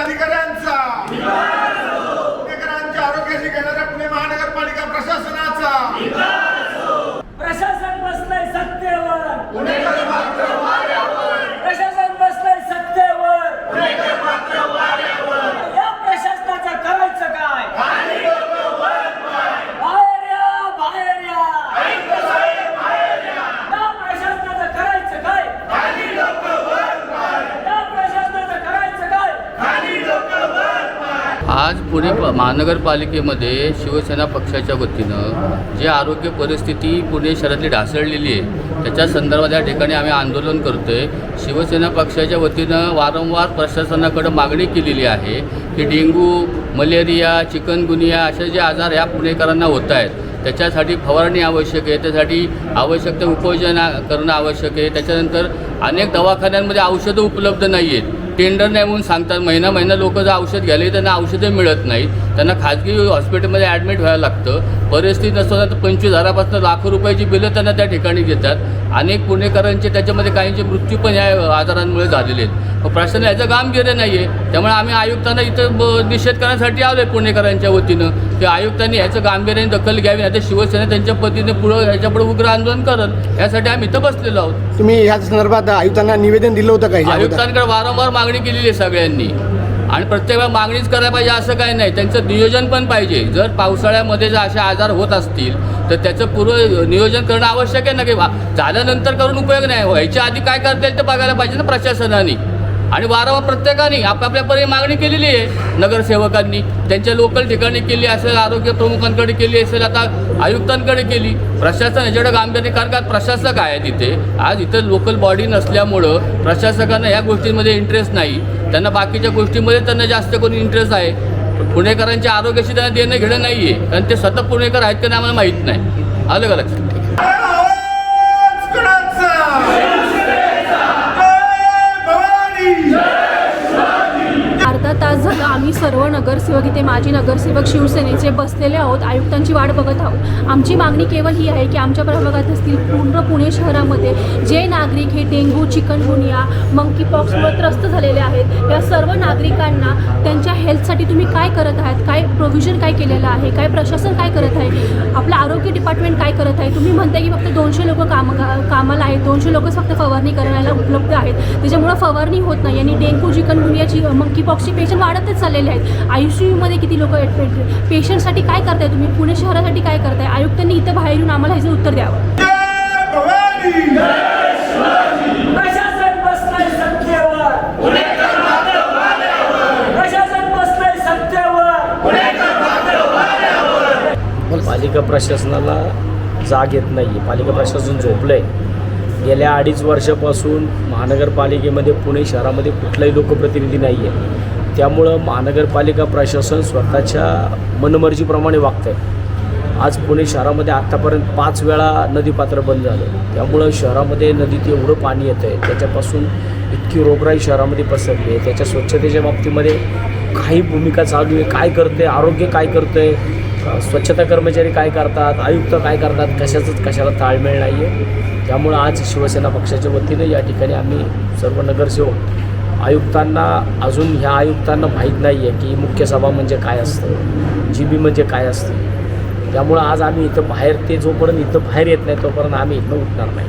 अधिकार आज पुणे प- महानगरपालिकेमध्ये शिवसेना पक्षाच्या वतीनं जे आरोग्य परिस्थिती पुणे शहरातली ढासळलेली आहे त्याच्या संदर्भात या ठिकाणी आम्ही आंदोलन करतो आहे शिवसेना पक्षाच्या वतीनं वारंवार प्रशासनाकडं मागणी केलेली आहे की डेंग्यू मलेरिया चिकनगुनिया असे जे आजार ह्या पुणेकरांना होत आहेत त्याच्यासाठी फवारणी आवश्यक आहे त्यासाठी आवश्यक ते उपाययोजना करणं आवश्यक आहे. त्याच्यानंतर अनेक दवाखान्यांमध्ये औषधं उपलब्ध नाही आहेत टेंडर नाही म्हणून सांगतात. महिना महिना लोक जर औषध घ्यायला त्यांना औषधं मिळत नाहीत. त्यांना खाजगी हॉस्पिटलमध्ये ॲडमिट व्हायला लागतं. परिस्थिती नसताना तर पंचवीस हजारापासून लाखो रुपयाची बिलं त्यांना त्या ठिकाणी घेतात अनेक पुणेकरांचे त्याच्यामध्ये काहींचे मृत्यू पण या आजारांमुळे झालेले आहेत. मग प्रशासन याचं गांभीर्य नाही आहे त्यामुळे आम्ही आयुक्तांना इथं ब- निषेध करण्यासाठी आलो आहे पुणेकरांच्या वतीनं. की आयुक्तांनी ह्याचं गांभीर्याने दखल घ्यावी तर शिवसेना त्यांच्या पद्धतीने पुढं ह्याच्यापुढे उग्र आंदोलन करत यासाठी आम्ही इथं बसलेलो आहोत. तुम्ही या संदर्भात आयुक्तांना निवेदन दिलं होतं का याच्या अगोदर? आयुक्तांकडे वारंवार मागणी केलेली आहे सगळ्यांनी. आणि प्रत्येक मागणीच करायला पाहिजे असं काही नाही. त्यांचं नियोजन पण पाहिजे. जर पावसाळ्यामध्ये जर असे आजार होत असतील तर त्याचं पूर्व नियोजन करणं आवश्यक आहे ना की झाल्यानंतर करून उपयोग नाही. व्हायच्या आधी काय करता येईल ते बघायला पाहिजे ना प्रशासनाने. आणि वारंवार प्रत्येकाने आपापल्यापर्यंत मागणी केलेली आहे. नगरसेवकांनी त्यांच्या लोकल ठिकाणी केली असेल आरोग्य प्रमुखांकडे केली असेल आता आयुक्तांकडे केली. प्रशासन याच्याकडे गांभीर्याने कारण का प्रशासक आहे तिथे आज इथं लोकल बॉडी नसल्यामुळं प्रशासकांना ह्या गोष्टींमध्ये इंटरेस्ट नाही. त्यांना बाकीच्या गोष्टींमध्ये त्यांना जास्त करून इंटरेस्ट आहे. पुणेकरांच्या आरोग्याशी त्यांना देणं घेणं नाही आहे कारण ते स्वतः पुणेकर आहेत का नाही आम्हाला माहीत नाही. आलं का लक्षात? आम्ही सर्व नगरसेवक इथे माजी नगरसेवक शिवसेनेचे बसलेले आहोत आयुक्तांची वाट बघत आहोत. आमची मागणी केवळ ही आहे की आमच्या प्रभागात असतील पूर्ण पुणे शहरामध्ये जे नागरिक हे डेंग्यू चिकनगुनिया मंकी पॉक्समुळे त्रस्त झालेले आहेत या सर्व नागरिकांना त्यांच्या हेल्थसाठी तुम्ही काय करत आहात काय प्रोव्हिजन काय केलेलं आहे काय प्रशासन काय करत आहे आपलं आरोग्य डिपार्टमेंट काय करत आहे तुम्ही म्हणताय की फक्त दोनशे लोक काम कामाला आहेत दोनशे लोकच फक्त फवारणी करायला उपलब्ध आहेत त्याच्यामुळं फवारणी होत नाही आणि डेंग्यू चिकनगुनियाची मंकी पॉक्सची पेशंट वाढतच चाललेले आहेत. आय सी यूमध्ये किती लोक पेशंटसाठी काय करताय तुम्ही? पुणे शहरासाठी काय करताय? आयुक्तांनी इथं बाहेर येऊन आम्हाला ह्याचं उत्तर द्यावं. पालिका प्रशासनाला जाग येत नाही आहे पालिका प्रशासन झोपलं आहे गेल्या अडीच वर्षापासून महानगरपालिकेमध्ये पुणे शहरामध्ये कुठलाही लोकप्रतिनिधी नाही आहे त्यामुळं महानगरपालिका प्रशासन स्वतःच्या मनमर्जीप्रमाणे वागतं आहे आज पुणे शहरामध्ये आत्तापर्यंत पाच वेळा नदीपात्र बंद झालं. त्यामुळं शहरामध्ये नदीत एवढं पाणी येतं आहे त्याच्यापासून इतकी रोगराई शहरामध्ये पसरली आहे. त्याच्या स्वच्छतेच्या बाबतीमध्ये काही भूमिका चालू आहे. काय करते आरोग्य काय करतं आहे स्वच्छता कर्मचारी काय करतात? आयुक्त काय करतात? कशाचंच कशाला ताळमेळ नाही आहे त्यामुळं आज शिवसेना पक्षाच्या वतीनं या ठिकाणी आम्ही सर्व नगरसेवक आयुक्तांना अजून ह्या आयुक्तांना माहीत नाही आहे की मुख्य सभा म्हणजे काय असतं जी बी म्हणजे काय असतं. त्यामुळं आज आम्ही इथं बाहेर ते जोपर्यंत इथं बाहेर येत नाही तोपर्यंत आम्ही इथं उठणार नाही.